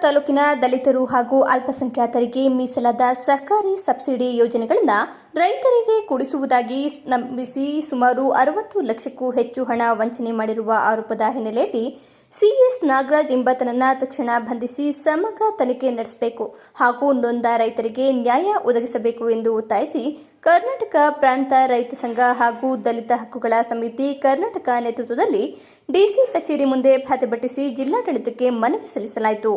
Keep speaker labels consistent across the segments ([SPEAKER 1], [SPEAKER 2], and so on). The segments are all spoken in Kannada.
[SPEAKER 1] ತಾಲೂಕಿನ ದಲಿತರು ಹಾಗೂ ಅಲ್ಪಸಂಖ್ಯಾತರಿಗೆ ಮೀಸಲಾದ ಸರ್ಕಾರಿ ಸಬ್ಸಿಡಿ ಯೋಜನೆಗಳನ್ನು ರೈತರಿಗೆ ಕೊಡಿಸುವುದಾಗಿ ನಂಬಿಸಿ ಸುಮಾರು ಅರವತ್ತು ಲಕ್ಷಕ್ಕೂ ಹೆಚ್ಚು ಹಣ ವಂಚನೆ ಮಾಡಿರುವ ಆರೋಪದ ಹಿನ್ನೆಲೆಯಲ್ಲಿ ಸಿಎಸ್ ನಾಗರಾಜ್ ಎಂಬಾತನನ್ನ ತಕ್ಷಣ ಬಂಧಿಸಿ ಸಮಗ್ರ ತನಿಖೆ ನಡೆಸಬೇಕು ಹಾಗೂ ನೊಂದ ರೈತರಿಗೆ ನ್ಯಾಯ ಒದಗಿಸಬೇಕು ಎಂದು ಒತ್ತಾಯಿಸಿ ಕರ್ನಾಟಕ ಪ್ರಾಂತ ರೈತ ಸಂಘ ಹಾಗೂ ದಲಿತ ಹಕ್ಕುಗಳ ಸಮಿತಿ ಕರ್ನಾಟಕ ನೇತೃತ್ವದಲ್ಲಿ ಡಿಸಿ ಕಚೇರಿ ಮುಂದೆ ಪ್ರತಿಭಟಿಸಿ ಜಿಲ್ಲಾಡಳಿತಕ್ಕೆ ಮನವಿ ಸಲ್ಲಿಸಲಾಯಿತು.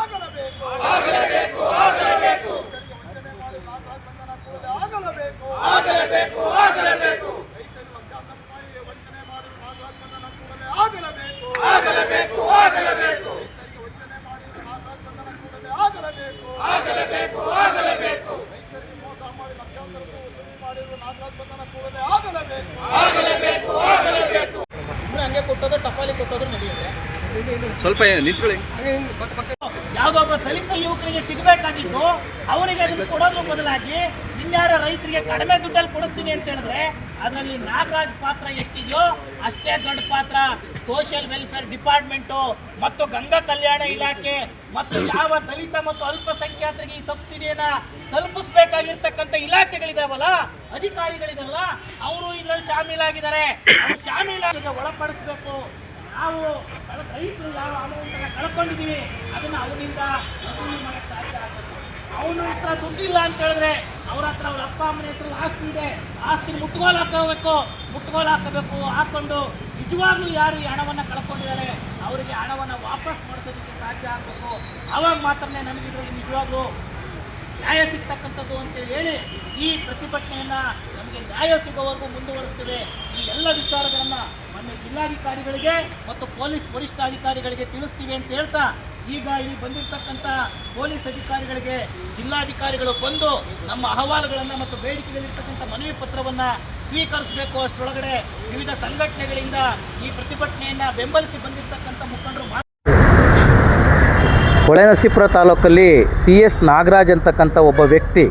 [SPEAKER 2] ಆಗಲೇಬೇಕು ಆಗಲೇಬೇಕು ವಂಚನೆ ಮಾಡಿ ನಾಗರಾಜ್ ಬಂಧನ ಕೂಡಲೇ ಆಗಲೇಬೇಕು ಆಗಲೇಬೇಕು ಆಗಲೇಬೇಕು ರೈತರು ಲಕ್ಷಾಂತರ ರೂಪಾಯಿ ವಂಚನೆ ಮಾಡಿ ನಾಗರಾಜ್ ಬಂಧನ ಕೂಡಲೇ ಆಗಲೇಬೇಕು ಆಗಲೇಬೇಕು ಆಗಲೇಬೇಕು ರೈತರಿಗೆ ವಂಚನೆ ಮಾಡಿ ನಾಗರಾಜ್ ಬಂಧನ ಕೂಡಲೇ ಆಗಲೇಬೇಕು ಆಗಲೇಬೇಕು ಆಗಲೇಬೇಕು ರೈತರಿಗೆ ಮೋಸ ಮಾಡಿ ಲಕ್ಷಾಂತರ ರೂಪಾಯಿ ವಸೂಲಿ ಮಾಡಿರುವ ನಾಲ್ಕು ಬಂಧನ ಕೂಡಲೇ ಆಗಲೇಬೇಕು. ಆಗಲೇಬೇಕು ಆಗಲೇಬೇಕು. ಇನ್ನು ಹಂಗೆ ಕೊಟ್ಟೋದು ಟಫಾಲಿ ಕೊಟ್ಟೋದು ನಡೆಯುತ್ತೆ.
[SPEAKER 3] ಸ್ವಲ್ಪ ನಿಂತ್ಕೊಳ್ಳಿ.
[SPEAKER 4] ಯಾವ್ದೊಬ್ಬ ಒಬ್ಬ ದಲಿತ ಯುವಕರಿಗೆ ಸಿಗಬೇಕಾಗಿತ್ತು ಅವರಿಗೆ ಅದನ್ನು ಕೊಡೋದ್ರ ಬದಲಾಗಿ ಇನ್ಯಾರ ರೈತರಿಗೆ ಕಡಿಮೆ ದುಡ್ಡಲ್ಲಿ ಕೊಡಿಸ್ತೀನಿ ಅಂತ ಹೇಳಿದ್ರೆ ಅದರಲ್ಲಿ ನಾಗರಾಜ್ ಪಾತ್ರ ಎಷ್ಟಿದೆಯೋ ಅಷ್ಟೇ ದೊಡ್ಡ ಪಾತ್ರ. ಸೋಷಿಯಲ್ ವೆಲ್ಫೇರ್ ಡಿಪಾರ್ಟ್ಮೆಂಟು ಮತ್ತು ಗಂಗಾ ಕಲ್ಯಾಣ ಇಲಾಖೆ, ಮತ್ತು ಯಾವ ದಲಿತ ಮತ್ತು ಅಲ್ಪಸಂಖ್ಯಾತರಿಗೆ ಈ ಸಬ್ಸಿಡಿಯನ್ನ ತಲುಪಿಸ್ಬೇಕಾಗಿರ್ತಕ್ಕಂಥ ಇಲಾಖೆಗಳಿದಾವಲ್ಲ, ಅಧಿಕಾರಿಗಳಿದಾರಲ್ಲ, ಅವರು ಇದರಲ್ಲಿ ಶಾಮೀಲಾಗಿದ್ದಾರೆ. ಅವ್ರು ಶಾಮೀಲಾಗಿ ಒಳಪಡಿಸ್ಬೇಕು. ನಾವು ರೈತರು ಯಾವ ಅಮೌಂಟನ್ನು ಕಳ್ಕೊಂಡಿದ್ದೀವಿ, ಅದನ್ನ ಅವರಿಂದ ಆಗ್ತದೆ ಅವನ ಹತ್ರ ದುಡ್ಡಿಲ್ಲ ಅಂತ ಹೇಳಿದ್ರೆ ಅವ್ರ ಹತ್ರ ಅವ್ರ ಅಪ್ಪ, ಅಮ್ಮನ ಹೆಸರು ಆಸ್ತಿ ಇದೆ. ಆಸ್ತಿ ಮುಟ್ಗೋಲ್ ಹಾಕೋಬೇಕು, ಮುಟ್ಗೋಲ್ ಹಾಕಬೇಕು ಹಾಕೊಂಡು ನಿಜವಾಗ್ಲೂ ಯಾರು ಈ ಹಣವನ್ನ ಕಳ್ಕೊಂಡಿದ್ದಾರೆ, ಅವರಿಗೆ ಹಣವನ್ನ ವಾಪಸ್ ಮಾಡಿಸೋದಕ್ಕೆ ಸಾಧ್ಯ ಆಗಬೇಕು. ಅವಾಗ ಮಾತ್ರ ನಮಗೆ ಇದರಲ್ಲಿ ನಿಜವಾಗ್ಲೂ ನ್ಯಾಯ ಸಿಗ್ತಕ್ಕಂಥದ್ದು ಅಂತ ಹೇಳಿ ಈ ಪ್ರತಿಭಟನೆಯನ್ನು ನಮಗೆ ನ್ಯಾಯ ಸಿಗೋವರೆಗೂ ಮುಂದುವರಿಸ್ತೇವೆ. ಈ ಎಲ್ಲ ವಿಚಾರಗಳನ್ನು ಮೊನ್ನೆ ಜಿಲ್ಲಾಧಿಕಾರಿಗಳಿಗೆ ಮತ್ತು ಪೊಲೀಸ್ ವರಿಷ್ಠಾಧಿಕಾರಿಗಳಿಗೆ ತಿಳಿಸ್ತೀವಿ ಅಂತ ಹೇಳ್ತಾ ಈಗ ಇಲ್ಲಿ ಬಂದಿರತಕ್ಕಂಥ ಪೊಲೀಸ್ ಅಧಿಕಾರಿಗಳಿಗೆ, ಜಿಲ್ಲಾಧಿಕಾರಿಗಳು ಬಂದು ನಮ್ಮ ಅಹವಾಲುಗಳನ್ನು ಮತ್ತು ಬೇಡಿಕೆಗಳಿರ್ತಕ್ಕಂಥ ಮನವಿ ಪತ್ರವನ್ನು ಸ್ವೀಕರಿಸಬೇಕು. ಅಷ್ಟರೊಳಗಡೆ ವಿವಿಧ ಸಂಘಟನೆಗಳಿಂದ ಈ ಪ್ರತಿಭಟನೆಯನ್ನ ಬೆಂಬಲಿಸಿ ಬಂದಿರತಕ್ಕಂಥ ಮುಖಂಡರು
[SPEAKER 5] ಹೊಳೆನಸೀಪುರ ತಾಲೂಕಲ್ಲಿ ಸಿ ಎಸ್ ನಾಗರಾಜ್ ಅಂತಕ್ಕಂಥ ಒಬ್ಬ ವ್ಯಕ್ತಿ,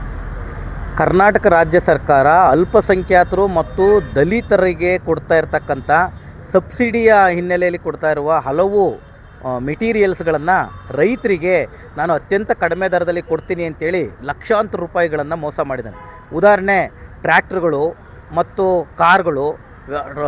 [SPEAKER 5] ಕರ್ನಾಟಕ ರಾಜ್ಯ ಸರ್ಕಾರ ಅಲ್ಪಸಂಖ್ಯಾತರು ಮತ್ತು ದಲಿತರಿಗೆ ಕೊಡ್ತಾ ಇರತಕ್ಕಂಥ ಸಬ್ಸಿಡಿಯ ಹಿನ್ನೆಲೆಯಲ್ಲಿ ಕೊಡ್ತಾ ಇರುವ ಹಲವು ಮೆಟೀರಿಯಲ್ಸ್ಗಳನ್ನು ರೈತರಿಗೆ ನಾನು ಅತ್ಯಂತ ಕಡಿಮೆ ದರದಲ್ಲಿ ಕೊಡ್ತೀನಿ ಅಂತೇಳಿ ಲಕ್ಷಾಂತರ ರೂಪಾಯಿಗಳನ್ನು ಮೋಸ ಮಾಡಿದ್ದಾನೆ. ಉದಾಹರಣೆ, ಟ್ರ್ಯಾಕ್ಟ್ರುಗಳು ಮತ್ತು ಕಾರ್ಗಳು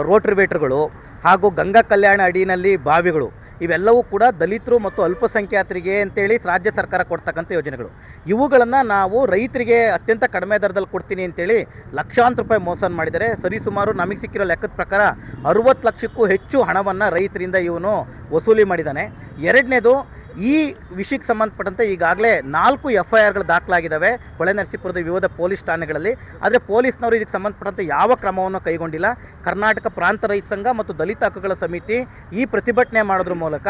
[SPEAKER 5] ರೋಟ್ರಿವೇಟ್ರ್ಗಳು ಹಾಗೂ ಗಂಗಾ ಕಲ್ಯಾಣ ಅಡಿನಲ್ಲಿ ಬಾವಿಗಳು. ಇವೆಲ್ಲವೂ ಕೂಡ ದಲಿತರು ಮತ್ತು ಅಲ್ಪಸಂಖ್ಯಾತರಿಗೆ ಅಂತೇಳಿ ರಾಜ್ಯ ಸರ್ಕಾರ ಕೊಡ್ತಕ್ಕಂಥ ಯೋಜನೆಗಳು. ಇವುಗಳನ್ನು ನಾವು ರೈತರಿಗೆ ಅತ್ಯಂತ ಕಡಿಮೆ ದರದಲ್ಲಿ ಕೊಡ್ತೀನಿ ಅಂತೇಳಿ ಲಕ್ಷಾಂತರ ರೂಪಾಯಿ ಮೋಸ ಮಾಡಿದರೆ ಸರಿಸುಮಾರು ನಮಗೆ ಸಿಕ್ಕಿರೋ ಲೆಕ್ಕದ ಪ್ರಕಾರ ಅರುವತ್ತು ಲಕ್ಷಕ್ಕೂ ಹೆಚ್ಚು ಹಣವನ್ನು ರೈತರಿಂದ ಇವನು ವಸೂಲಿ ಮಾಡಿದ್ದಾನೆ ಎರಡನೇದು ಈ ವಿಷಯಕ್ಕೆ ಸಂಬಂಧಪಟ್ಟಂತೆ ಈಗಾಗಲೇ ನಾಲ್ಕು ಎಫ್ ಐ ಆರ್ಗಳು ದಾಖಲಾಗಿದ್ದಾವೆ ಹೊಳೆನರಸೀಪುರದ ವಿವಿಧ ಪೊಲೀಸ್ ಠಾಣೆಗಳಲ್ಲಿ. ಆದರೆ ಪೊಲೀಸ್ನವರು ಇದಕ್ಕೆ ಸಂಬಂಧಪಟ್ಟಂತೆ ಯಾವ ಕ್ರಮವನ್ನು ಕೈಗೊಂಡಿಲ್ಲ. ಕರ್ನಾಟಕ ಪ್ರಾಂತ ರೈತ ಸಂಘ ಮತ್ತು ದಲಿತ ಹಕ್ಕುಗಳ ಸಮಿತಿ ಈ ಪ್ರತಿಭಟನೆ ಮಾಡೋದ್ರ ಮೂಲಕ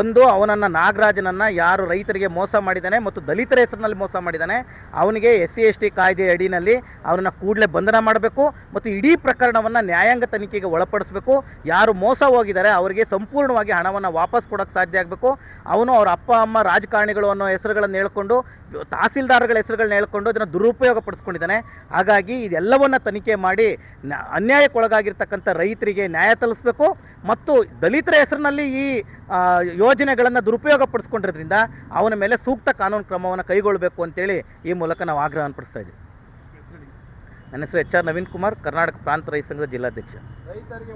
[SPEAKER 5] ಒಂದು ಅವನನ್ನು ನಾಗರಾಜನನ್ನು ಯಾರು ರೈತರಿಗೆ ಮೋಸ ಮಾಡಿದ್ದಾನೆ ಮತ್ತು ದಲಿತರ ಹೆಸರಿನಲ್ಲಿ ಮೋಸ ಮಾಡಿದ್ದಾನೆ. ಅವನಿಗೆ ಎಸ್ ಸಿ ಎಸ್ ಟಿ ಕಾಯ್ದೆ ಅಡಿನಲ್ಲಿ ಅವನನ್ನು ಕೂಡಲೇ ಬಂಧನ ಮಾಡಬೇಕು ಮತ್ತು ಇಡೀ ಪ್ರಕರಣವನ್ನು ನ್ಯಾಯಾಂಗ ತನಿಖೆಗೆ ಒಳಪಡಿಸಬೇಕು. ಯಾರು ಮೋಸ ಹೋಗಿದ್ದಾರೆ ಅವರಿಗೆ ಸಂಪೂರ್ಣವಾಗಿ ಹಣವನ್ನು ವಾಪಸ್ ಕೊಡೋಕ್ಕೆ ಸಾಧ್ಯ ಆಗಬೇಕು. ಅವನು ಅವ್ರ ಅಪ್ಪ ಅಮ್ಮ ರಾಜಕಾರಣಿಗಳು ಅನ್ನೋ ಹೆಸರುಗಳನ್ನು ಹೇಳ್ಕೊಂಡು ತಹಸೀಲ್ದಾರ್ಗಳ ಹೆಸರುಗಳನ್ನ ಹೇಳ್ಕೊಂಡು ಅದನ್ನು ದುರುಪಯೋಗ ಪಡಿಸ್ಕೊಂಡಿದ್ದಾನೆ. ಹಾಗಾಗಿ ಇದೆಲ್ಲವನ್ನ ತನಿಖೆ ಮಾಡಿ ಅನ್ಯಾಯಕ್ಕೊಳಗಾಗಿರ್ತಕ್ಕಂಥ ರೈತರಿಗೆ ನ್ಯಾಯ ತಲುಪಿಸ್ಬೇಕು ಮತ್ತು ದಲಿತರ ಹೆಸರಿನಲ್ಲಿ ಈ ಯೋಜನೆಗಳನ್ನು ದುರುಪಯೋಗ ಪಡಿಸ್ಕೊಂಡಿರೋದ್ರಿಂದ ಅವನ ಮೇಲೆ ಸೂಕ್ತ ಕಾನೂನು ಕ್ರಮವನ್ನು ಕೈಗೊಳ್ಳಬೇಕು ಅಂತೇಳಿ ಈ ಮೂಲಕ ನಾವು ಆಗ್ರಹವನ್ನು ಪಡಿಸ್ತಾ ಇದ್ದೀವಿ. ನನ್ನ ಹೆಸರು ಎಚ್ ಆರ್ ನವೀನ್ ಕುಮಾರ್ ಕರ್ನಾಟಕ ಪ್ರಾಂತ ರೈತ ಸಂಘದ ಜಿಲ್ಲಾಧ್ಯಕ್ಷ.
[SPEAKER 2] ರೈತರಿಗೆ